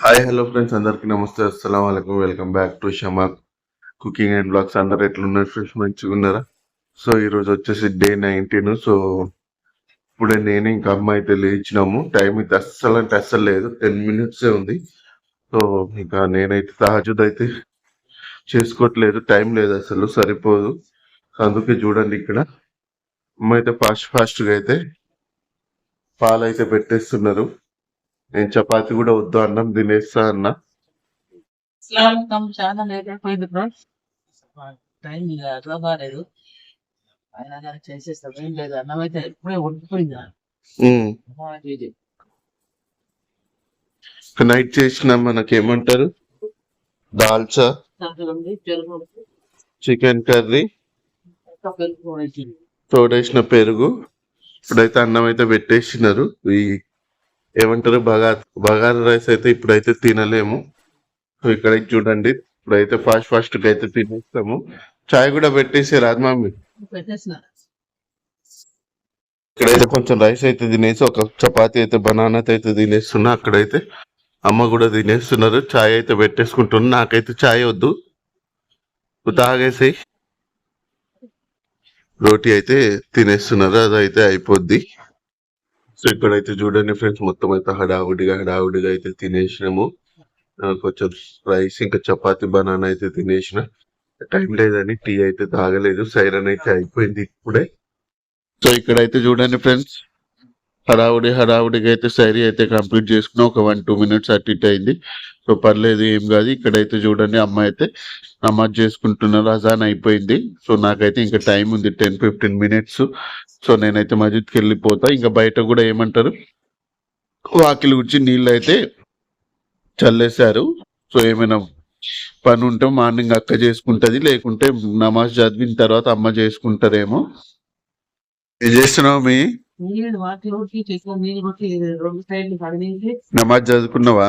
Hi hello friends అందరికీ నమస్తే. అస్సలం వాళ్ళకు welcome back to Shama cooking and blogs. అందరు ఎట్లున్నారు? ఫ్రెండ్స్ మంచిగా ఉన్నారా? సో ఈరోజు వచ్చేసి డే నైన్టీన్. సో ఇప్పుడే నేను ఇంకా అమ్మ అయితే లేచినాము. టైం అయితే అస్సలు అంటే అస్సలు లేదు. టెన్ మినిట్సే ఉంది. సో ఇంకా నేనైతే తహజుద్ అయితే చేసుకోవట్లేదు. టైం లేదు అసలు సరిపోదు. అందుకే చూడండి ఇక్కడ. అమ్మ అయితే ఫాస్ట్ ఫాస్ట్గా అయితే పాలు అయితే పెట్టేస్తున్నారు. నేను చపాతి కూడా వద్దు అన్నం తినేస్తా అన్న. చాలా లేట్ అయిపోయింది బ్రో. టైం అట్లా బాగాలేదు అయినా కానీ చేసేస్తాం. ఏం లేదు అన్నం అయితే ఇప్పుడే. నైట్ చేసిన మనకి ఏమంటారు దాల్చా చికెన్ కర్రీ. తోడేసిన పెరుగు. ఇప్పుడైతే అన్నం అయితే పెట్టేసినారు. ఈ ఏమంటారు? బగార్ బగార్ రైస్ అయితే ఇప్పుడైతే తినలేము. సో ఇక్కడ చూడండి. ఇప్పుడైతే ఫాస్ట్ ఫాస్ట్గా అయితే తినేస్తాము. చాయ్ కూడా పెట్టేసి పెట్టేసిన. ఇక్కడైతే కొంచెం రైస్ అయితే తినేసి ఒక చపాతి అయితే బనానా అయితే తినేస్తున్నా అక్కడైతే. అమ్మ కూడా తినేస్తున్నారు. చాయ్ అయితే పెట్టేసుకుంటున్నా నాకైతే చాయ్ వద్దు. తాగేసి రోటీ అయితే తినేస్తున్నారు. అదైతే అయిపోద్ది. సో ఇక్కడైతే చూడండి ఫ్రెండ్స్ మొత్తం అయితే హడావుడిగా హడావుడిగా అయితే తినేసినాము. కొంచెం రైస్ ఇంకా చపాతి బనానా అయితే తినేసిన. టైం లేదని టీ అయితే తాగలేదు సైరన్ అయితే అయిపోయింది ఇప్పుడే. సో ఇక్కడైతే చూడండి ఫ్రెండ్స్ హడావుడి హడావుడిగా అయితే సైరీ అయితే కంప్లీట్ చేసుకున్నాం. ఒక వన్ టూ మినిట్స్ అటు ఇటు అయింది. సో పర్లేదు ఏం కాదు. ఇక్కడైతే చూడండి అమ్మాయి అయితే నమాజ్ చేసుకుంటున్నారు అజాన్ అయిపోయింది. సో నాకైతే ఇంకా టైం ఉంది టెన్ ఫిఫ్టీన్ మినిట్స్. సో నేనైతే మస్జిద్కి వెళ్ళిపోతా. ఇంకా బయట కూడా ఏమంటారు? వాకిలి గురించి నీళ్ళు అయితే చల్లేశారు. సో ఏమైనా పని ఉంటే మార్నింగ్ అక్క చేసుకుంటది లేకుంటే నమాజ్ చదివిన తర్వాత అమ్మ చేసుకుంటారేమో ఏం చేస్తున్నావు మీ? నమాజ్ చదువుకున్నావా?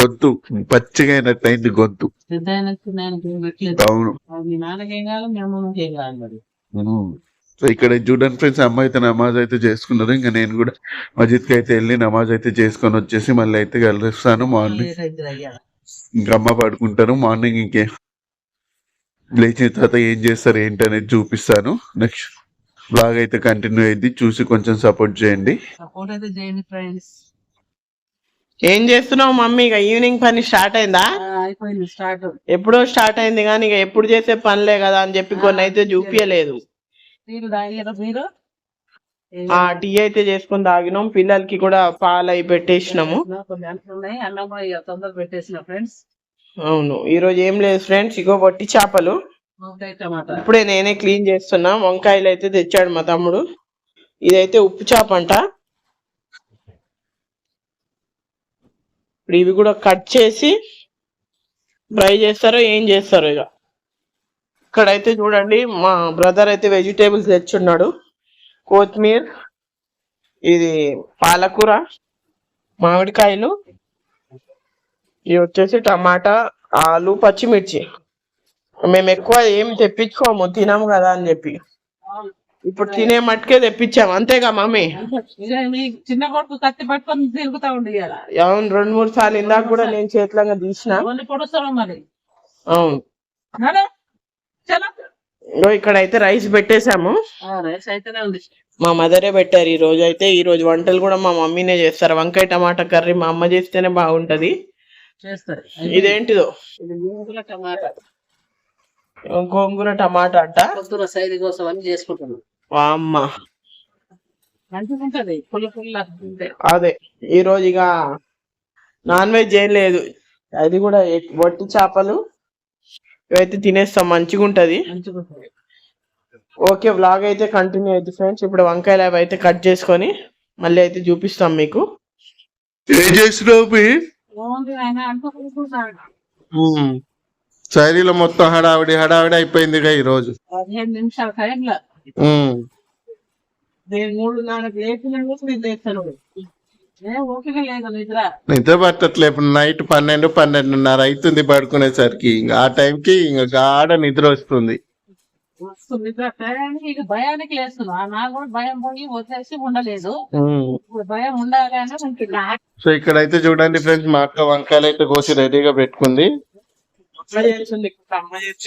గొంతు పచ్చిగా అయినట్టు అయింది గొంతు అవును. సో ఇక్కడ చూడండి ఫ్రెండ్స్ అమ్మ అయితే నమాజ్ అయితే చేసుకున్నారు. ఇంకా నేను కూడా మస్జిద్కి అయితే వెళ్ళి నమాజ్ అయితే చేసుకొని వచ్చేసి మళ్ళీ అయితే కలిస్తాను మార్నింగ్. ఇంకా అమ్మ పడుకుంటారు. మార్నింగ్ ఇంకే. లేచిన తర్వాత ఏం చేస్తారు ఏంటి అనేది చూపిస్తాను. నెక్స్ట్ బ్లాగ్ అయితే కంటిన్యూ అయింది. చూసి కొంచెం సపోర్ట్ చేయండి. సపోర్ట్ అయితే చేయండి ఫ్రెండ్స్. ఏం చేస్తున్నావు మమ్మీ? ఇక ఈవినింగ్ పని స్టార్ట్ అయిందా? అయిపోయింది స్టార్ట్. ఎప్పుడో స్టార్ట్ అయింది కానీ ఇక ఎప్పుడు చేసే పనిలే కదా అని చెప్పి కొన్ని అయితే చూపించలేదు ఆ టీ అయితే చేసుకొని తాగినాం. పిల్లలకి కూడా పాలు అయి పెట్టేసినాము. అవును ఈ రోజు ఏం లేదు ఫ్రెండ్స్. ఇగో వట్టి చేపలు. ఇప్పుడే నేనే క్లీన్ చేస్తున్నా. వంకాయలు అయితే తెచ్చాడు మా తమ్ముడు. ఇదైతే ఉప్పు చేప అంట. ఇప్పుడు ఇవి కూడా కట్ చేసి ఫ్రై చేస్తారో ఏం చేస్తారో ఇక ఇక్కడైతే చూడండి మా బ్రదర్ అయితే వెజిటేబుల్స్ తెచ్చున్నాడు. కొత్తిమీర ఇది పాలకూర మామిడికాయలు ఇవి వచ్చేసి టమాటా ఆలు పచ్చిమిర్చి. మేము ఎక్కువ ఏం తెప్పించుకోము తినాము కదా అని చెప్పి. ఇప్పుడు తినే మట్టుకే తెప్పించాము అంతేగా మమ్మీ? చిన్న కొడుకు కత్తి పట్టుకొని తిరుగుతా ఉండి అవును రెండు మూడు సార్లు ఇందాక కూడా నేను చేతులంగా తీసిన. అవును. ఇక్కడ అయితే రైస్ పెట్టేశాము. రైస్ అయితేనే ఉంది. మా మదరే పెట్టారు ఈ రోజు అయితే. ఈ రోజు వంటలు కూడా మా మమ్మీనే చేస్తారు. వంకాయ టమాటా కర్రీ మా అమ్మ చేస్తేనే బాగుంటది. చేస్తారు. ఇదేంటిదో? టమాటా. గోంగూర టమాటా అంట. సైజు కోసం అని చేసుకుంటున్నాం. పుల్ల పుల్ల అదే ఈ రోజు ఇక నాన్ వెజ్ ఏం లేదు. అది కూడా వట్టి చేపలు ఇవైతే తినేస్తాం మంచిగా ఉంటది ఓకే వ్లాగ్ అయితే కంటిన్యూ అయితే ఫ్రెండ్స్ ఇప్పుడు వంకాయలు అవి అయితే కట్ చేసుకొని మళ్ళీ అయితే చూపిస్తాం మీకు. ఏం చేస్తున్నావు మొత్తం హడావిడి హడావిడి అయిపోయింది ఈ రోజు. పదిహేను నిమిషాల. నేను మూడు నాలుగు లేపిన నిద్ర ఎత్తాను ఏ ఓపిక లేదు నిద్ర. నిద్ర పట్టట్లే ఇప్పుడు నైట్ పన్నెండు పన్నెండున్నర అవుతుంది పడుకునేసరికి. ఇంకా ఆ టైంకి ఇంకా గాఢ నిద్ర వస్తుంది. భయానికి లేస్తున్నా. నాకు కూడా భయం పోయి వదిలేసి ఉండలేదు. భయం ఉండాలి అని ఉంటున్నా. సో ఇక్కడైతే చూడండి ఫ్రెండ్స్ మా అక్క వంకాయలు అయితే కోసి రెడీగా పెట్టుకుంది.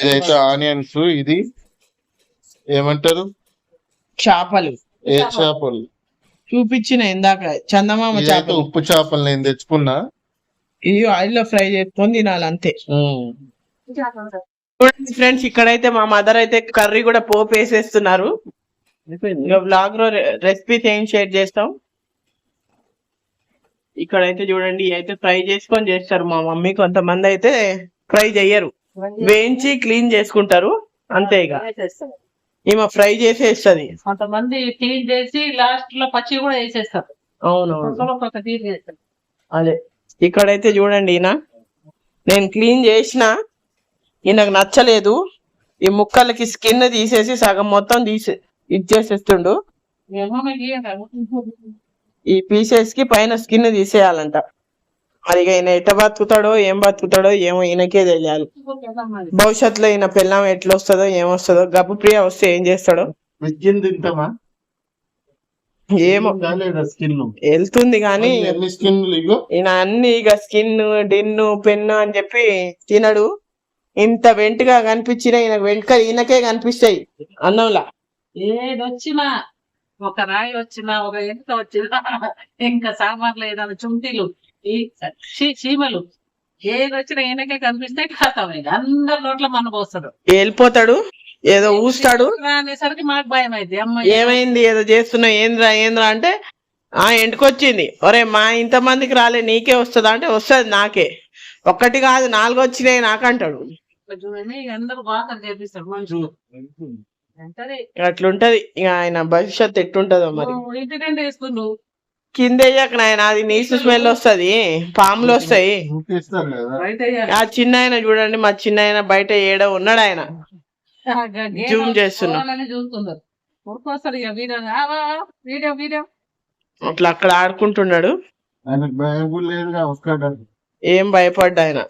ఇదైతే ఆనియన్స్ ఇది. ఏమంటారు? చేపలు. ఏ చేపలు? చూపించిన ఇందాక చందమామ చేపలు. ఉప్పు చేపలు నేను తెచ్చుకున్నా. ఇది ఆయిల్లో ఫ్రై చేసుకొని తినాలి అంతే చూడండి ఫ్రెండ్స్ ఇక్కడైతే మా మదర్ అయితే కర్రీ కూడా పోపు వేసేస్తున్నారు. బ్లాగ్లో రెసిపీస్ ఏం షేర్ చేస్తాం? ఇక్కడైతే చూడండి అయితే ఫ్రై చేసుకొని చేస్తారు మా మమ్మీ. కొంతమంది అయితే ఫ్రై చెయ్యరు. వేయించి క్లీన్ చేసుకుంటారు. అంతే ఇక. ఈమె ఫ్రై చేసేస్తుంది. కొంతమంది క్లీన్ చేసి లాస్ట్లో పచ్చి కూడా వేసేస్తారు. అవునవును. అదే. ఇక్కడైతే చూడండి ఈయన. నేను క్లీన్ చేసిన ఈయనకు నచ్చలేదు. ఈ ముక్కలకి స్కిన్ తీసేసి సగం మొత్తం తీసే ఇచ్చేసేస్తుండు. ఈ పీసెస్కి పైన స్కిన్ తీసేయాలంట. మరి ఇక ఈయన ఎట్ట బతుకుతాడో ఏం బతుకుతాడో ఏమో ఈయనకే తెలియాలి. భవిష్యత్తులో ఈయన పిల్లం ఎట్లా వస్తుందో ఏమొస్తుందో గబ్బు ప్రియ వస్తే ఏం చేస్తాడో? తింటామా ఏమో. స్కిన్ వెళ్తుంది కానీ ఇగో. ఈయన అన్ని ఇక స్కిన్ డిన్ను పెన్ను అని చెప్పి తినడు. ఇంత వెంటగా కనిపించిన ఈయన వెంటక ఈయనకే కనిపిస్తాయి అన్నంలా. ఏది వచ్చినా ఒక రాయి వచ్చినా ఒక ఎంత వచ్చినా ఇంకా సామాన్లు ఏదైనా చుంటీలు. ఈ చీమలు ఏది వచ్చినా ఈయనకే కనిపిస్తే ఖాతం అందరి నోట్ల మన పోస్తాడు. వెళ్ళిపోతాడు ఏదో ఊస్తాడు. అనేసరికి మాకు భయం అయింది అమ్మ ఏమైంది ఏదో చేస్తున్నావు ఏంద్రా ఏంద్రా అంటే ఆ ఎంటకొచ్చింది. ఒరే మా ఇంత మందికి రాలే నీకే వస్తుందా అంటే వస్తుంది నాకే. ఒక్కటి కాదు నాలుగు వచ్చినాయి నాకంటాడు. చూడండి ఇక అందరూ బాగా చేపిస్తాడు మనుషులు. అంటే అట్లుంటది. ఇక ఆయన భవిష్యత్ ఎట్టుంటదో మరి. ఇంటి కంటే వేసుకున్నావు కింద వేయక నాయన అది నీసు స్మెల్ వస్తది పాములు వస్తాయి. ఆ చిన్న ఆయన చూడండి మా చిన్న ఆయన బయట ఏడ ఉన్నాడు ఆయన. జూమ్ చేస్తున్నా. చూస్తున్నారు. ఉరికొస్తాడు ఇక వీడియో ఆ, ఆ, ఆ, వీడియో వీడియో అట్లా అక్కడ ఆడుకుంటున్నాడు. ఆయనకు భయం కూడా లేదుగా వస్తాడు? ఏం భయపడ్డా ఆయన.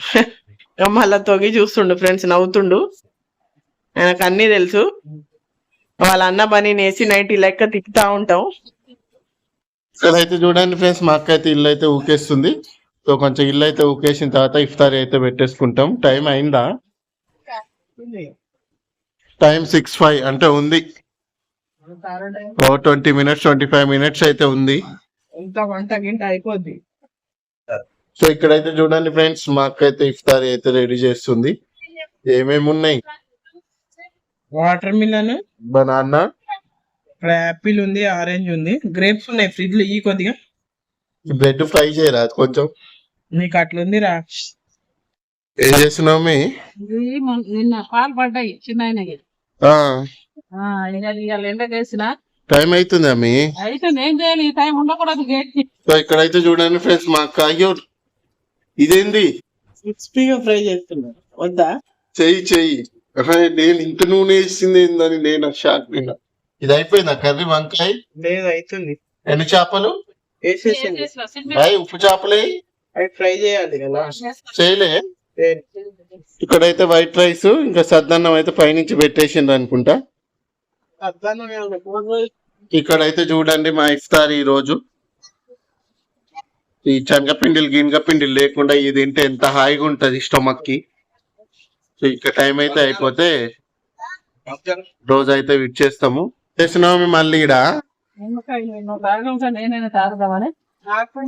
మళ్ళా తొగి చూస్తుండు ఫ్రెండ్స్ నవ్వుతుండు. ఆయనకు అన్ని తెలుసు. వాళ్ళ అన్న పని నేసి నైట్ లెక్క తిప్పుతా ఉంటాం. ఇక్కడైతే చూడండి ఫ్రెండ్స్ మా అక్క అయితే ఇల్లు అయితే ఊకేస్తుంది. సో కొంచెం ఇల్లు అయితే ఊకేసిన తర్వాత ఇఫ్తార్ అయితే పెట్టేసుకుంటాం. టైం అయిందా? టైం సిక్స్ ఫైవ్ అంటే ఉంది. ఓ twenty minutes twenty five minutes అయితే ఉంది. అయిపోద్ది. సో ఇక్కడైతే చూడండి ఫ్రెండ్స్ మా అక్క అయితే ఇఫ్తార్ అయితే రెడీ చేస్తుంది. ఏమేమి ఉన్నాయి వాటర్ మిలన్ బనానా ఇక్కడ యాపిల్ ఉంది ఆరెంజ్ ఉంది. గ్రేప్స్ ఉన్నాయి ఫ్రిడ్జ్లో ఈ కొద్దిగా. బ్రెడ్ ఫ్రై చేయరా కొంచెం? నీకు అట్లుంది రా ఏం చేస్తున్నావు మీ? నిన్న పాలు పడ్డాయి చిన్న ఆయనకి ఇవాళ ఎండకేసిన టైం అవుతుందా మీ? అయితే నేను చేయాలి ఈ టైం ఉండకూడదు గేట్ సో ఇక్కడైతే చూడండి ఫ్రెండ్స్ మా అక్క అయ్యో ఇదేంది? క్రిస్పీగా ఫ్రై చేస్తున్నా. వద్దా? చెయ్యి చెయ్యి. నేను ఇంత నూనె వేసింది ఏందని నేను షాక్ నిన్న ఇది అయిపోయిందా? కర్రీ వంకాయ? లేదు అవుతుంది ఎన్ని చేపలు? వేసేసింది. ఉప్పు చేపలే అవి ఫ్రై చేయాలి కదా. చేయలే. ఇక్కడైతే వైట్ రైస్ ఇంకా సద్దన్నం అయితే పైనుంచి పెట్టేసిండ్రు అనుకుంటా. ఇక్కడైతే చూడండి మా ఇఫ్తార్ ఈ రోజు. ఈ శనగపిండిలు గినగపిండిలు లేకుండా ఇది తింటే ఎంత హాయిగా ఉంటది స్టమక్కి సో ఇక టైం అయితే అయిపోతే రోజు అయితే విచ్చేస్తాము. చేసినాము మళ్ళీ ఈడ?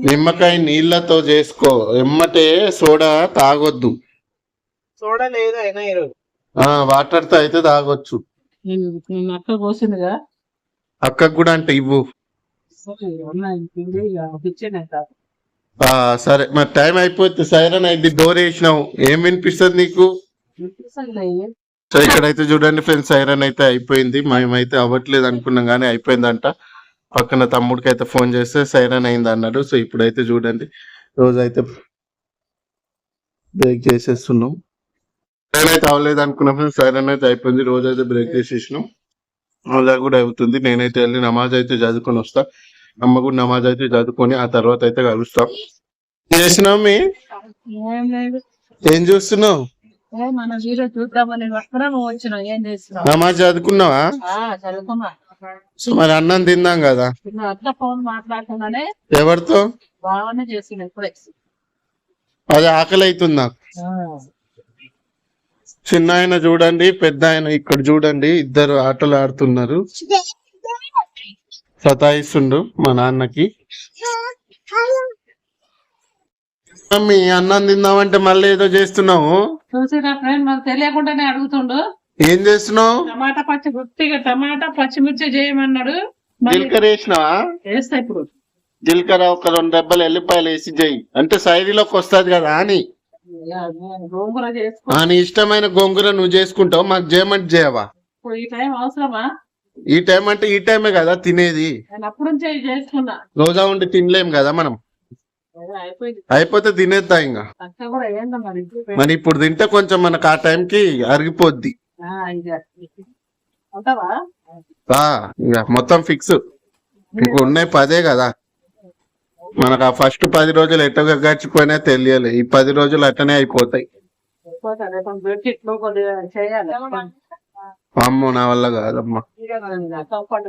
నిమ్మకాయ నీళ్ళతో చేసుకో. ఎమ్మటే సోడా తాగొద్దు. సోడా లేదు అయినా ఈరోజు. ఆ వాటర్తో అయితే తాగొచ్చు. అక్క కోసిందిగా అక్కకు కూడా అంటే ఇవ్వు. సరే మరి టైం అయిపోతే సైరన్ అయింది. డోర్ వేసినావు. ఏం వినిపిస్తుంది నీకు. సో ఇక్కడైతే చూడండి ఫ్రెండ్స్ సైరన్ అయితే అయిపోయింది. మేమైతే అవ్వట్లేదు అనుకున్నాం కానీ అయిపోయిందంట. పక్కన తమ్ముడికి అయితే ఫోన్ చేస్తే సైరన్ అయింది అన్నాడు. సో ఇప్పుడైతే చూడండి. రోజైతే బ్రేక్ చేసేస్తున్నాం. సైరన్ అయితే అవ్వలేదు అనుకున్నప్పుడు సైరన్ అయితే అయిపోయింది. రోజు అయితే బ్రేక్ చేసేసినాం. అలా కూడా అవుతుంది. నేనైతే వెళ్ళి నమాజ్ అయితే చదువుకొని వస్తా. అమ్మ కూడా నమాజ్ అయితే చదువుకొని ఆ తర్వాత అయితే కలుస్తాం. ఏం చేసినావు మీ ఏం చూస్తున్నావు? మన వీడియో చూద్దామని వస్తున్నా ఏం చేస్తున్నావు? నమాజ్ చదువుకున్నావా? ఆ, చదువుకున్నా. సో మరి అన్నం తిందాం కదా? అట్లా ఫోన్ మాట్లాడుతున్నానే ఎవరితో? బాగానే ఇప్పుడే. అది ఆకలి అవుతుంది నాకు చిన్న ఆయన చూడండి పెద్ద ఆయన ఇక్కడ చూడండి ఇద్దరు ఆటలు ఆడుతున్నారు. సతాయిస్తుండు మా నాన్నకి. మమ్మీ అన్నం తిందామంటే మళ్ళీ ఏదో చేస్తున్నావు? చూసి నా ఫ్రెండ్ మనకు తెలియకుండానే అడుగుతుండు. ఏం చేస్తున్నావు? టమాటా పచ్చి గుర్తిగా టమాటా పచ్చిమిర్చి చేయమన్నాడు. జీలకర్ర వేసినావా? వేస్తా ఇప్పుడు. జీలకర్ర ఒక రెండు డబ్బలు ఎల్లిపాయలు వేసి చెయ్యి అంటే సైజులోకి వస్తుంది కదా అని గోంగూర చేసుకో. నీ ఇష్టమైన గోంగూర నువ్వు చేసుకుంటావు మాకు చేయమంటే చేయవా? ఇప్పుడు ఈ టైం అవసరమా? ఈ టైం అంటే ఈ టైమే కదా తినేది. నేను అప్పుడు నుంచే చేసుకున్నా. రోజా ఉండి తినలేం కదా మనం? అయిపోతే తినేద్దా ఇంకా మరి ఇప్పుడు తింటే కొంచెం మనకు ఆ టైంకి అరిగిపోద్ది. మొత్తం ఫిక్స్ ఇంక ఉన్నాయి పదే కదా. మనకు ఆ ఫస్ట్ పది రోజులు ఎట్టగా గడిచిపోయినా తెలియాలి. ఈ పది రోజులు అట్టనే అయిపోతాయి. అమ్మో నా వల్ల కాదమ్మా.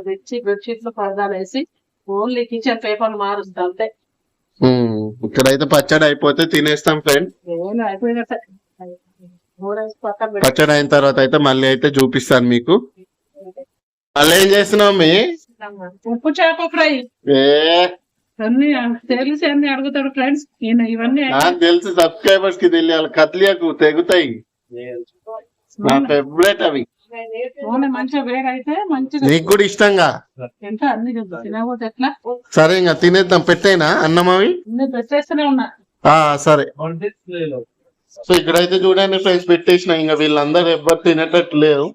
తెచ్చి బెడ్షీట్లు పరదాలు వేసి ఓన్లీ కిచెన్ పేపర్లు మారుస్తా అంతే. ఇక్కడైతే పచ్చడి అయిపోతే తినేస్తాం ఫ్రెండ్ పచ్చడి అయిన తర్వాత అయితే మళ్ళీ అయితే చూపిస్తాను మీకు. మళ్ళీ ఏం చేస్తున్నావు మీ ఉప్పు చేప ఫ్రై. ఏ? అన్ని తెలిసి అన్ని అడుగుతాడు ఫ్రెండ్స్ నేను ఇవన్నీ నాకు తెలుసు సబ్స్క్రైబర్స్కి తెలియాలి. కత్లియకు తెగుతాయి. నా ఫేవరెట్ అవి. నూనె మంచిగా వేడైతే మంచిగా నీకు కూడా ఇష్టంగా? తింటా అన్ని చూద్దాం. తినకపోతే ఎట్లా? సరే ఇంకా తినేద్దాం. పెట్టేనా అన్నం అవి? అన్ని పెట్టేస్తూనే ఉన్నా. ఆ సరే. సో ఇక్కడైతే చూడండి ఫ్రెండ్స్ పెట్టేసిన. ఇంకా వీళ్ళందరూ ఎవ్వరు తినేటట్టు లేరు.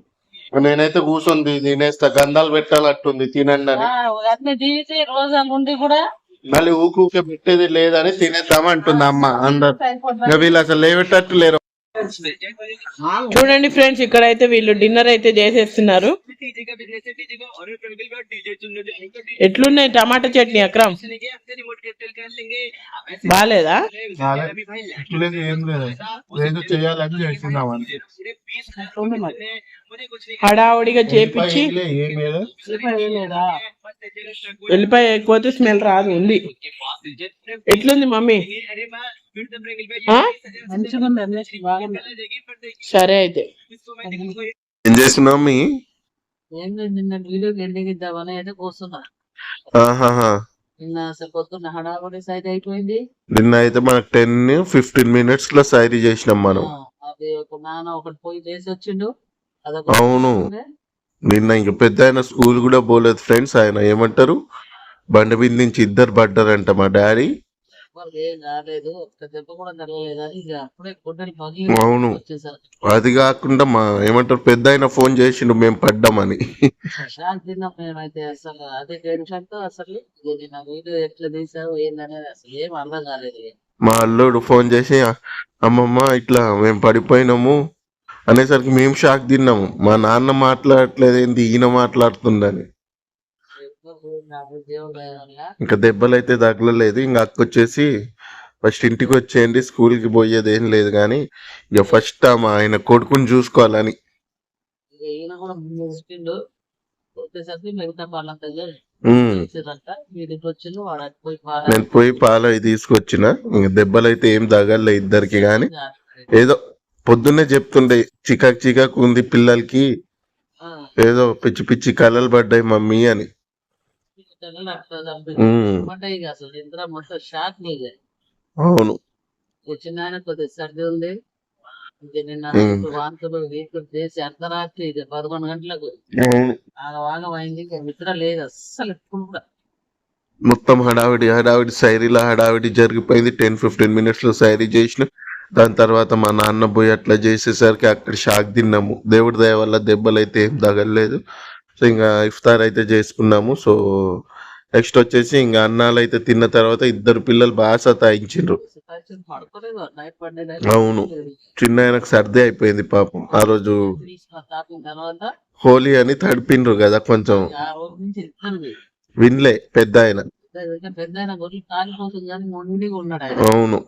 నేనైతే కూర్చొని తినేస్తా. గంధాలు పెట్టాలట్టుంది తినండి అని. ఆ, అన్ని తీసి రోజాలు ఉండి కూడా మళ్ళీ ఊకు ఊకే పెట్టేది లేదని తినేద్దాం అంటుంది అమ్మ అందరు. అయిపోతుంది ఇంకా వీళ్ళు అసలు లేవేటట్టు లేరు. చూడండి ఫ్రెండ్స్ ఇక్కడ అయితే వీళ్ళు డిన్నర్ అయితే చేసేస్తున్నారు. ఎట్లున్నాయి టమాటా చట్నీ అక్రమ్? బాగాలేదా హడావుడిగా చేపించి ఉల్లిపాయ వేయలేదా వెళ్ళిపోయి ఎక్కువైతే స్మెల్ రాదు ఉంది. ఎట్లుంది మమ్మీ? సరే అయితే. ఏం చేస్తున్నావు మీ? ఏం లేదు నిన్న అయితే కూర్చున్నా. ఆహాహా. నిన్న అసలు పొద్దున్న హడావుడి సైడ్ అయిపోయింది. నిన్న అయితే మనకు టెన్ ఫిఫ్టీన్ మినిట్స్లో సైరీ చేసినాం మనం. అది ఒక నాన్న ఒకటి పోయి చేసి వచ్చిండు. అదొక అవును. నిన్న ఇంక పెద్ద ఆయన స్కూల్ కూడా పోలేదు ఫ్రెండ్స్ ఆయన ఏమంటారు? బండి మీద నుంచి ఇద్దరు పడ్డారంట మా డాడీ. అవును. అది కాకుండా మా ఏమంటారు పెద్ద ఆయన ఫోన్ చేసిండు మేము పడ్డామని. మేమైతే అసలు అదే టెన్షన్తో అసలు వీడియో ఎట్లా తీసావు ఏందనేది అసలు ఏం అర్థం కాలేదు. మా అల్లుడు ఫోన్ చేసి అమ్మమ్మ ఇట్లా మేము పడిపోయినాము. అనేసరికి మేము షాక్ తిన్నాము. మా నాన్న మాట్లాడట్లేదు ఏంది ఈయన మాట్లాడుతుండని ఎవ్వరు నాకు దేవుడు దయ వల్ల ఇంకా దెబ్బలు అయితే తగలలేదు. ఇంకా అక్క వచ్చేసి ఫస్ట్ ఇంటికి వచ్చేయండి స్కూల్కి పోయేది ఏం లేదు కానీ ఇక ఫస్ట్ ఆమె ఆయన కొడుకుని చూసుకోవాలని. నేను పోయి పాలు అవి తీసుకొచ్చిన. ఇంక దెబ్బలు అయితే ఏం తగలే ఇద్దరికి కానీ ఏదో పొద్దున్నే చెప్తుండే చికాక్ చికాక్ ఉంది పిల్లలకి. ఏదో పిచ్చి పిచ్చి కలలు పడ్డాయి మమ్మీ అని. అసలు మొత్తం షాక్ నీదే అవును. వచ్చిన ఆయన కొద్దిగా సర్ది ఉంది. నిన్న వాంతులు వీకులు చేసి అర్ధరాత్రి ఇక పదకొండు గంటలకు ఆగవాగం అయింది నిద్ర లేదు అస్సలు ఎప్పుడు కూడా. మొత్తం హడావిడి హడావిడి సైరీలా హడావిడి జరిగిపోయింది. టెన్ ఫిఫ్టీన్ మినిట్స్లో సైరీ చేసిన. దాని తర్వాత మా నాన్న పోయి అట్లా చేసేసరికి అక్కడ షాక్ తిన్నాము. దేవుడి దయ వల్ల దెబ్బలు అయితే ఏం తగలలేదు. సో ఇంకా ఇఫ్తార్ అయితే చేసుకున్నాము. సో నెక్స్ట్ వచ్చేసి ఇంకా అన్నాలు అయితే తిన్న తర్వాత ఇద్దరు పిల్లలు బాగా సతాయించారు అవును. చిన్న ఆయనకు సర్ది అయిపోయింది పాపం. ఆ రోజు హోలీ అని తడిపిండ్రు కదా కొంచెం. విన్లే వినలే పెద్ద ఆయన ఆయన అవును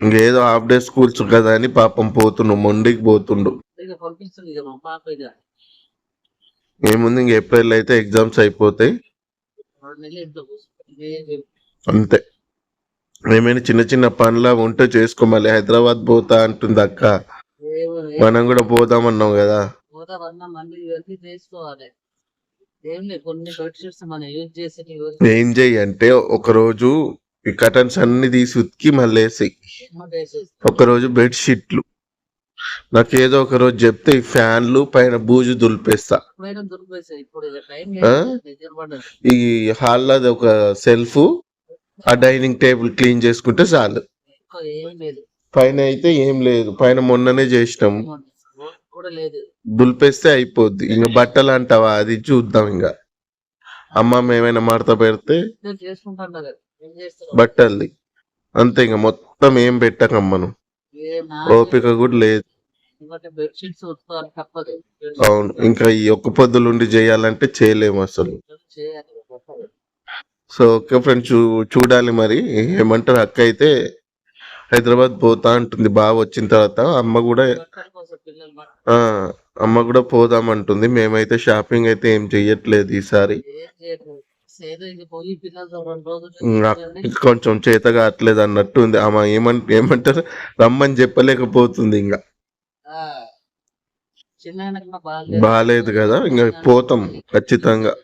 ఇంకేదో హాఫ్ డే స్కూల్స్ కదా అని పాపం పోతుండు మొండికి పోతుండు ఇక పంపిస్తుంది ఇక మా పాప ఇక ఏముంది ఇంక ఏప్రిల్ అయితే ఎగ్జామ్స్ అయిపోతాయి. అంతే. ఏమైనా చిన్న చిన్న పనులు ఉంటే చేసుకోమని హైదరాబాద్ పోతా అంటుంది అక్క. మనం కూడా పోదామన్నాం కదా ఏం చెయ్యి అంటే ఒక రోజు ఈ కటన్స్ అన్ని తీసి ఉతికి మళ్ళీ వేసి చేసేస్తాం ఒక రోజు బెడ్షీట్లు నాకు ఏదో ఒక రోజు చెప్తే ఈ ఫ్యాన్లు పైన బూజు దులిపేస్తా. ఈ హాల్లో ఒక సెల్ఫ్ ఆ డైనింగ్ టేబుల్ క్లీన్ చేసుకుంటే చాలు. పైన అయితే ఏం లేదు. పైన మొన్ననే చేసినాం. దులిపేస్తే అయిపోద్ది. ఇంకా బట్టలు అంటావా అది చూద్దాం ఇంకా. అమ్మ ఏమైనా మడత పెడితే బట్టల్ది. అంతే ఇంకా మొత్తం ఏం పెట్టకమ్మను ఓపిక కూడా లేదు. అవును ఇంకా ఈ ఒక్క పొద్దులుండి చేయాలంటే చేయలేము అసలు. సో ఓకే ఫ్రెండ్స్ చూ చూడాలి మరి. ఏమంటారు అక్క అయితే హైదరాబాద్ పోతా అంటుంది బాగా వచ్చిన తర్వాత. అమ్మ కూడా అమ్మ కూడా పోదామంటుంది మేమైతే షాపింగ్ అయితే ఏం చెయ్యట్లేదు ఈసారి. కొంచెం చేత కావట్లేదు అన్నట్టు ఉంది. ఆమె ఏమంట ఏమంటారు? రమ్మని చెప్పలేకపోతుంది ఇంకా ఆ, చిన్న ఆయనకు కూడా బాగాలేదు. కదా? ఇంకా పోతాం ఖచ్చితంగా.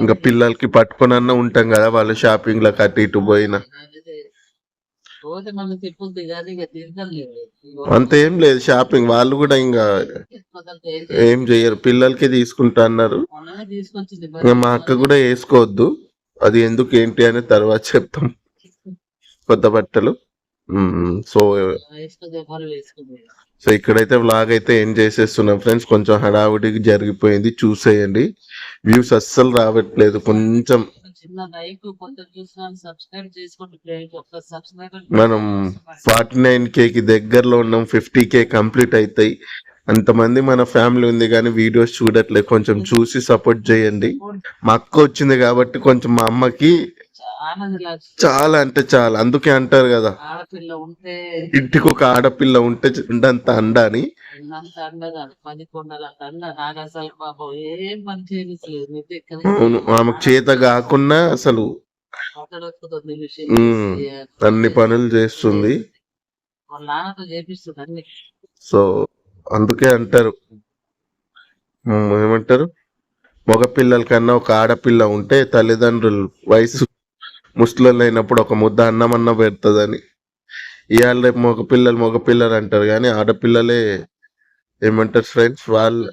ఇంకా పిల్లలకి పట్టుకొని అన్న ఉంటాం కదా వాళ్ళు షాపింగ్లకు అటు ఇటు పోయినా. అంత ఏం లేదు షాపింగ్ వాళ్ళు కూడా ఇంకా ఏం చెయ్యరు. పిల్లలకి తీసుకుంటా అన్నారు. మా అక్క కూడా వేసుకోవద్దు. అది ఎందుకు ఏంటి అని తర్వాత చెప్తాం. కొత్త బట్టలు. సో సో ఇక్కడైతే వ్లాగ్ అయితే ఏం చేసేస్తున్నాం ఫ్రెండ్స్ కొంచెం హడావుడికి జరిగిపోయింది. చూసేయండి. వ్యూస్ అస్సలు రావట్లేదు. కొంచెం మనం ఫార్టీ నైన్కి దగ్గరలో ఉన్నాం. ఫిఫ్టీ కే కంప్లీట్ అవుతాయి అంతమంది మన ఫ్యామిలీ ఉంది కానీ వీడియోస్ చూడట్లేదు. కొంచెం చూసి సపోర్ట్ చేయండి. మా అక్క వచ్చింది కాబట్టి కొంచెం మా అమ్మకి చాలా అంటే చాలా. అందుకే అంటారు కదా ఆడపిల్ల ఉంటే ఇంటికి ఒక ఆడపిల్ల ఉంటే ఉండంత అండ అని. అవును ఆమెకు చేత కాకుండా అసలు అన్ని పనులు చేస్తుంది. సో అందుకే అంటారు. ఏమంటారు? మగ పిల్లల కన్నా ఒక ఆడపిల్ల ఉంటే తల్లిదండ్రులు వయసు ముసలోళ్ళు అయినప్పుడు ఒక ముద్ద అన్నం అన్న పెడుతుందని. ఇవాళ రేపు మగ పిల్లలు మగ పిల్లలు అంటారు కానీ ఆడపిల్లలే ఏమంటారు ఫ్రెండ్స్ వాళ్ళు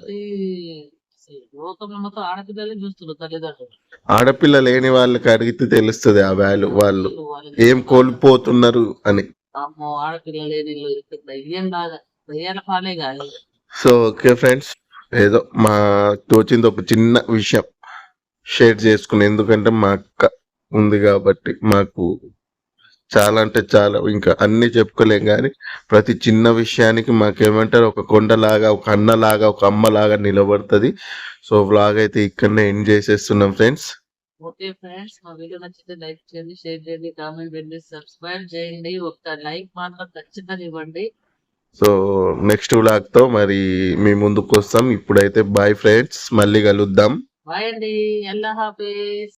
ఆడపిల్ల లేని వాళ్ళకి అడిగితే తెలుస్తుంది ఆ వాల్యూ వాళ్ళు. ఏం కోల్పోతున్నారు అని. సో ఓకే ఫ్రెండ్స్ ఏదో మా తోచింది ఒక చిన్న విషయం షేర్ చేసుకుని. ఎందుకంటే మా అక్క ఉంది కాబట్టి మాకు చాలా అంటే చాలా ఇంకా అన్ని చెప్పుకోలేం కానీ ప్రతి చిన్న విషయానికి మాకేమంటారు ఒక కొండలాగా ఒక అన్నలాగా ఒక అమ్మలాగా నిలబడుతుంది. సో వ్లాగ్ అయితే ఇక్కడనే ఎండ్ చేసేస్తున్నాం ఫ్రెండ్స్. ఓకే ఫ్రెండ్స్ మా వీడియో నచ్చితే లైక్ చేయండి షేర్ చేయండి కామెంట్ చేయండి సబ్స్క్రైబ్ చేయండి. ఒక్క లైక్ మాత్రం ఖచ్చితంగా ఇవ్వండి. సో నెక్స్ట్ వ్లాగ్తో మరి మీ ముందుకు వస్తాం ఇప్పుడైతే బాయ్ ఫ్రెండ్స్ మళ్ళీ కలుద్దాం. బాయ్ అండి. అల్లా హాఫీజ్.